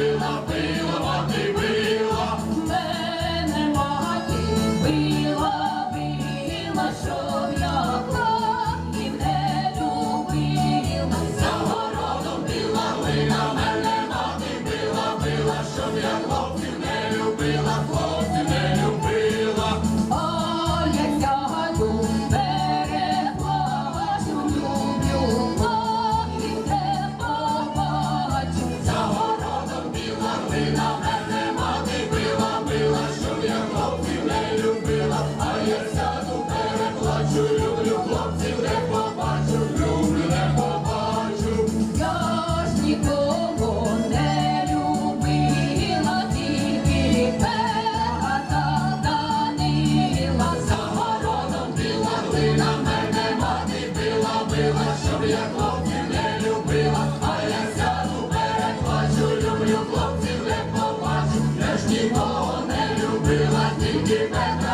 била, била, мати била, мене мати била, била, я кла не любила. За городом біла глина, мене мати била, била, щоб я хлопців не любила, хлопців не любила. нікого не любила, тільки тебе.